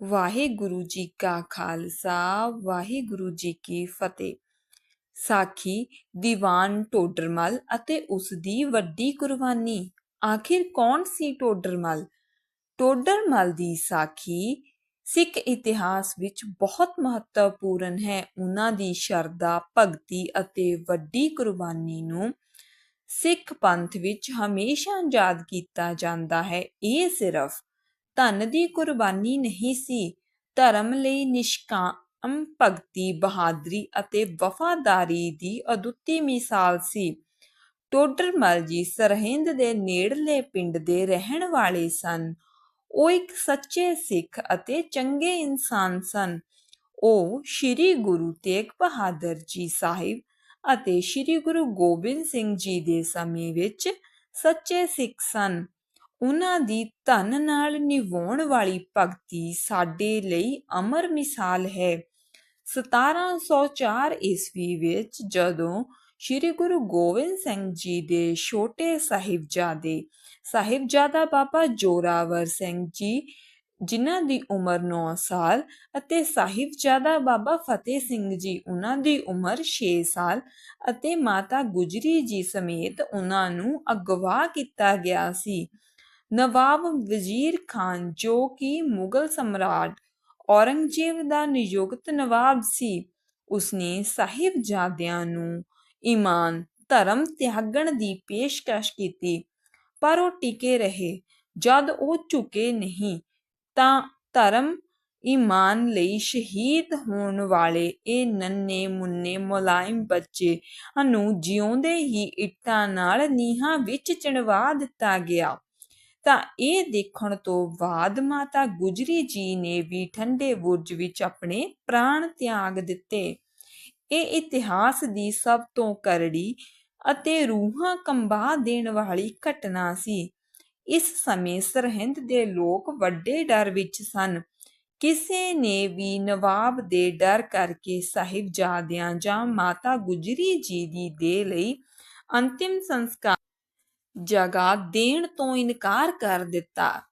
ਵਾਹਿਗੁਰੂ ਜੀ ਕਾ ਖਾਲਸਾ, ਵਾਹਿਗੁਰੂ ਜੀ ਕੀ ਫਤਿਹ। ਸਾਖੀ ਦੀਵਾਨ ਟੋਡਰਮਲ ਅਤੇ ਉਸ ਦੀ ਵੱਡੀ ਕੁਰਬਾਨੀ। ਆਖਿਰ ਕੌਣ ਸੀ ਟੋਡਰਮਲ ਟੋਡਰਮਲ ਦੀ ਸਾਖੀ ਸਿੱਖ ਇਤਿਹਾਸ ਵਿੱਚ ਬਹੁਤ ਮਹੱਤਵਪੂਰਨ ਹੈ। ਉਹਨਾਂ ਦੀ ਸ਼ਰਧਾ, ਭਗਤੀ ਅਤੇ ਵੱਡੀ ਕੁਰਬਾਨੀ ਨੂੰ ਸਿੱਖ ਪੰਥ ਵਿੱਚ ਹਮੇਸ਼ਾ ਯਾਦ ਕੀਤਾ ਜਾਂਦਾ ਹੈ। ਇਹ ਸਿਰਫ ਧਨ ਦੀ ਕੁਰਬਾਨੀ ਨਹੀਂ ਸੀ। ਧਰਮ ਲਈ ਨਿਸ਼ਕਾਮ ਭਗਤੀ ਬਹਾਦਰੀ ਅਤੇ ਵਫਾਦਾਰੀ ਦੀ ਅਦੁੱਤੀ ਮਿਸਾਲ ਸੀ। ਟੋਡਰਮਲ ਜੀ ਸਰਹਿੰਦ ਦੇ ਨੇੜਲੇ ਪਿੰਡ ਦੇ ਰਹਿਣ ਵਾਲੇ ਸਨ। ਉਹ ਇੱਕ ਸੱਚੇ ਸਿੱਖ ਅਤੇ ਚੰਗੇ ਇਨਸਾਨ ਸਨ। ਉਹ ਸ੍ਰੀ ਗੁਰੂ ਤੇਗ ਬਹਾਦਰ ਜੀ ਸਾਹਿਬ ਅਤੇ ਸ੍ਰੀ ਗੁਰੂ ਗੋਬਿੰਦ ਸਿੰਘ ਜੀ ਦੇ ਸਮੇਂ ਵਿੱਚ ਸੱਚੇ ਸਿੱਖ ਸਨ। ਉਨ੍ਹਾਂ ਦੀ ਧਨ ਨਾਲ ਨਿਭਾਉਣ ਵਾਲੀ ਭਗਤੀ ਸਾਡੇ ਲਈ ਅਮਰ ਮਿਸਾਲ ਹੈ। 1704 ਈਸਵੀ ਵਿੱਚ ਜਦੋਂ ਸ੍ਰੀ ਗੁਰੂ ਗੋਬਿੰਦ ਸਿੰਘ ਜੀ ਦੇ ਛੋਟੇ ਸਾਹਿਬਜ਼ਾਦੇ ਸਾਹਿਬਜ਼ਾਦਾ ਬਾਬਾ ਜੋਰਾਵਰ ਸਿੰਘ ਜੀ, ਜਿਨ੍ਹਾਂ ਦੀ ਉਮਰ 9 ਸਾਲ ਅਤੇ ਸਾਹਿਬਜ਼ਾਦਾ ਬਾਬਾ ਫਤਿਹ ਸਿੰਘ ਜੀ ਉਹਨਾਂ ਦੀ ਉਮਰ 6 ਸਾਲ ਅਤੇ ਮਾਤਾ ਗੁਜਰੀ ਜੀ ਸਮੇਤ ਉਹਨਾਂ ਨੂੰ ਅਗਵਾ ਕੀਤਾ ਗਿਆ ਸੀ। ਨਵਾਬ ਵਜ਼ੀਰ ਖਾਨ, ਜੋ ਕਿ ਮੁਗਲ ਸਮਰਾਟ ਔਰੰਗਜ਼ੇਬ ਦਾ ਨਿਯੁਕਤ ਨਵਾਬ ਸੀ, ਉਸਨੇ ਸਾਹਿਬਜ਼ਾਦਿਆਂ ਨੂੰ ਈਮਾਨ, ਧਰਮ ਤਿਆਗਣ ਦੀ ਪੇਸ਼ਕਸ਼ ਕੀਤੀ, ਪਰ ਉਹ ਟਿਕੇ ਰਹੇ। ਜਦ ਉਹ ਝੁਕੇ ਨਹੀਂ, ਤਾਂ ਧਰਮ ਈਮਾਨ ਲਈ ਸ਼ਹੀਦ ਹੋਣ ਵਾਲੇ ਇਹ ਨੰਨੇ ਮੁੰਨੇ ਮੁਲਾਇਮ ਬੱਚੇ ਨੂੰ ਜਿਉਂਦੇ ਹੀ ਇੱਟਾਂ ਨਾਲ ਨੀਹਾਂ ਵਿੱਚ ਚਿਣਵਾ ਦਿੱਤਾ ਗਿਆ। ਤਾਂ ਇਹ ਦੇਖਣ ਤੋਂ ਬਾਅਦ ਮਾਤਾ ਗੁਜਰੀ ਜੀ ਨੇ ਵੀ ਠੰਡੇ ਬੁਰਜ ਵਿੱਚ ਆਪਣੇ ਪ੍ਰਾਣ ਤਿਆਗ ਦਿੱਤੇ। ਇਹ ਇਤਿਹਾਸ ਦੀ ਸਭ ਤੋਂ ਕਰੜੀ ਅਤੇ ਰੂਹਾਂ ਕੰਬਾ ਦੇਣ ਵਾਲੀ ਘਟਨਾ ਸੀ। ਇਸ ਸਮੇਂ ਸਰਹਿੰਦ ਦੇ ਲੋਕ ਵੱਡੇ ਡਰ ਵਿੱਚ ਸਨ। ਕਿਸੇ ਨੇ ਵੀ ਨਵਾਬ ਦੇ ਡਰ ਕਰਕੇ ਸਾਹਿਬਜ਼ਾਦਿਆਂ ਜਾਂ ਮਾਤਾ ਗੁਜਰੀ ਜੀ ਦੀ ਦੇ ਲਈ ਅੰਤਿਮ ਸੰਸਕਾਰ ਜਗ੍ਹਾ ਦੇਣ ਤੋਂ ਇਨਕਾਰ ਕਰ ਦਿੱਤਾ।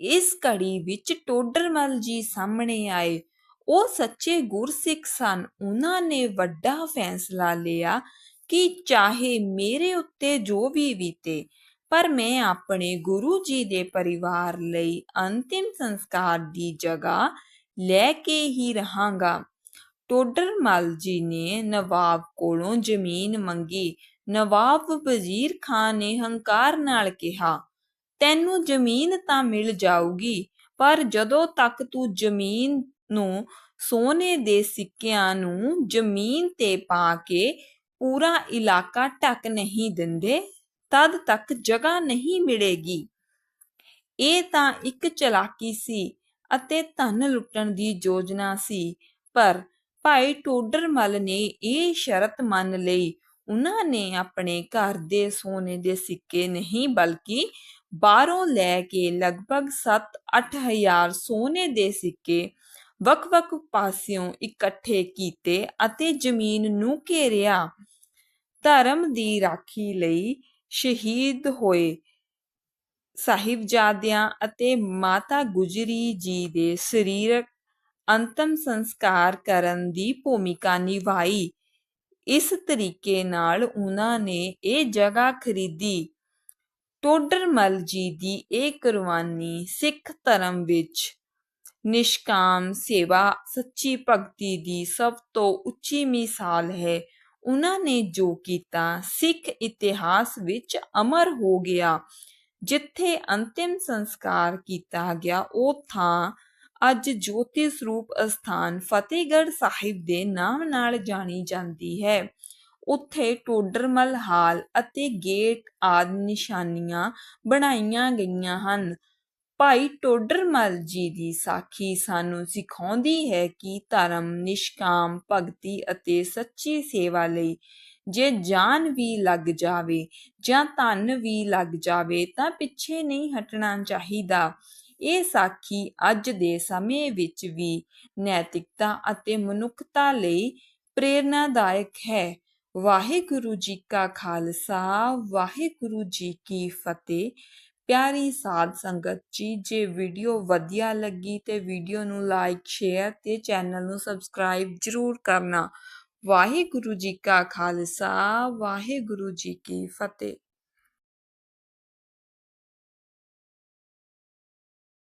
ਇਸ ਘੜੀ ਵਿੱਚ ਟੋਡਰਮਲ ਜੀ ਸਾਹਮਣੇ ਆਏ। ਉਹ ਸੱਚੇ ਗੁਰਸਿੱਖ ਸਨ। ਉਹਨਾਂ ਨੇ ਵੱਡਾ ਫੈਸਲਾ ਲਿਆ ਕਿ ਚਾਹੇ ਮੇਰੇ ਉੱਤੇ ਜੋ ਵੀ ਬੀਤੇ, ਪਰ ਮੈਂ ਆਪਣੇ ਗੁਰੂ ਜੀ ਦੇ ਪਰਿਵਾਰ ਲਈ ਅੰਤਿਮ ਸੰਸਕਾਰ ਦੀ ਜਗ੍ਹਾ ਲੈ ਕੇ ਹੀ ਰਹਾਂਗਾ। ਟੋਡਰਮਲ ਜੀ ਨੇ ਨਵਾਬ ਕੋਲੋਂ ਜ਼ਮੀਨ ਮੰਗੀ। ਨਵਾਬ ਵਜ਼ੀਰ ਖਾਨ ਨੇ ਹੰਕਾਰ ਨਾਲ ਕਿਹਾ, ਤੈਨੂੰ ਜ਼ਮੀਨ ਤਾਂ ਮਿਲ ਜਾਊਗੀ, ਪਰ ਜਦੋਂ ਤੱਕ ਤੂੰ ਜ਼ਮੀਨ ਨੂੰ ਸੋਨੇ ਦੇ ਸਿੱਕਿਆਂ ਨੂੰ ਜ਼ਮੀਨ ਤੇ ਪਾ ਕੇ ਪੂਰਾ ਇਲਾਕਾ ਢੱਕ ਨਹੀਂ ਦਿੰਦੇ, ਤਦ ਤੱਕ ਜਗ੍ਹਾ ਨਹੀਂ ਮਿਲੇਗੀ। ਇਹ ਤਾਂ ਇੱਕ ਚਲਾਕੀ ਸੀ ਅਤੇ ਧਨ ਲੁੱਟਣ ਦੀ ਯੋਜਨਾ ਸੀ, ਪਰ ਭਾਈ ਟੋਡਰਮਲ ਨੇ ਇਹ ਸ਼ਰਤ ਮੰਨ ਲਈ ਉਹਨਾਂ ਨੇ ਆਪਣੇ ਘਰ ਦੇ ਸੋਨੇ ਦੇ ਸਿੱਕੇ ਨਹੀਂ, ਬਲਕਿ ਬਾਹਰੋਂ ਲੈ ਕੇ ਲਗਭਗ 7-8000 ਸੋਨੇ ਦੇ ਸਿੱਕੇ ਵੱਖ-ਵੱਖ ਪਾਸਿਓਂ ਇਕੱਠੇ ਕੀਤੇ ਅਤੇ ਜ਼ਮੀਨ ਨੂੰ ਘੇਰਿਆ। ਧਰਮ ਦੀ ਰਾਖੀ ਲਈ ਸ਼ਹੀਦ ਹੋਏ ਸਾਹਿਬਜ਼ਾਦਿਆਂ ਅਤੇ ਮਾਤਾ ਗੁਜਰੀ ਜੀ ਦੇ ਸਰੀਰਕ ਅੰਤਮ ਸੰਸਕਾਰ ਕਰਨ ਦੀ ਭੂਮਿਕਾ ਨਿਭਾਈ। ਇਸ ਤਰੀਕੇ ਨਾਲ ਉਹਨਾਂ ਨੇ ਇਹ ਜਗ੍ਹਾ ਖਰੀਦੀ। ਟੋਡਰਮਲ ਜੀ ਦੀ ਇਹ ਕੁਰਬਾਨੀ ਸਿੱਖ ਧਰਮ ਵਿੱਚ ਨਿਸ਼ਕਾਮ ਸੇਵਾ ਸੱਚੀ ਭਗਤੀ ਦੀ ਸਭ ਤੋਂ ਉੱਚੀ ਮਿਸਾਲ ਹੈ। ਉਹਨਾਂ ਨੇ ਜੋ ਕੀਤਾ ਸਿੱਖ ਇਤਿਹਾਸ ਵਿੱਚ ਅਮਰ ਹੋ ਗਿਆ। ਜਿੱਥੇ ਅੰਤਿਮ ਸੰਸਕਾਰ ਕੀਤਾ ਗਿਆ, ਉਹ ਥਾਂ ਅੱਜ ਜੋਤੀ ਸਰੂਪ ਅਸਥਾਨ ਫਤਿਹਗੜ੍ਹ ਸਾਹਿਬ ਦੇ ਨਾਮ ਨਾਲ ਜਾਣੀ ਜਾਂਦੀ ਹੈ। ਉੱਥੇ ਟੋਡਰਮਲ ਹਾਲ ਅਤੇ ਗੇਟ ਆਦਿ ਨਿਸ਼ਾਨੀਆਂ ਬਣਾਈਆਂ ਗਈਆਂ ਹਨ। ਭਾਈ ਟੋਡਰਮਲ ਜੀ ਦੀ ਸਾਖੀ ਸਾਨੂੰ ਸਿਖਾਉਂਦੀ ਹੈ ਕਿ ਧਰਮ, ਨਿਸ਼ਕਾਮ, ਭਗਤੀ ਅਤੇ ਸੱਚੀ ਸੇਵਾ ਲਈ ਜੇ ਜਾਨ ਵੀ ਲੱਗ ਜਾਵੇ ਜਾਂ ਧਨ ਵੀ ਲੱਗ ਜਾਵੇ ਤਾਂ ਪਿੱਛੇ ਨਹੀਂ ਹਟਣਾ ਚਾਹੀਦਾ। ਇਹ ਸਾਖੀ ਅੱਜ ਦੇ ਸਮੇਂ ਵਿੱਚ ਵੀ ਨੈਤਿਕਤਾ ਅਤੇ ਮਨੁੱਖਤਾ ਲਈ ਪ੍ਰੇਰਨਾਦਾਇਕ ਹੈ। ਵਾਹਿਗੁਰੂ ਜੀ ਕਾ ਖਾਲਸਾ, ਵਾਹਿਗੁਰੂ ਜੀ ਕੀ ਫਤਿਹ। ਪਿਆਰੀ ਸਾਧ ਸੰਗਤ ਜੀ, ਜੇ ਵੀਡੀਓ ਵਧੀਆ ਲੱਗੀ ਤੇ ਵੀਡੀਓ ਨੂੰ ਲਾਈਕ, ਸ਼ੇਅਰ ਤੇ ਚੈਨਲ ਨੂੰ ਸਬਸਕ੍ਰਾਈਬ ਜ਼ਰੂਰ ਕਰਨਾ। ਵਾਹਿਗੁਰੂ ਜੀ ਕਾ ਖਾਲਸਾ, ਵਾਹਿਗੁਰੂ ਜੀ ਕੀ ਫਤਿਹ।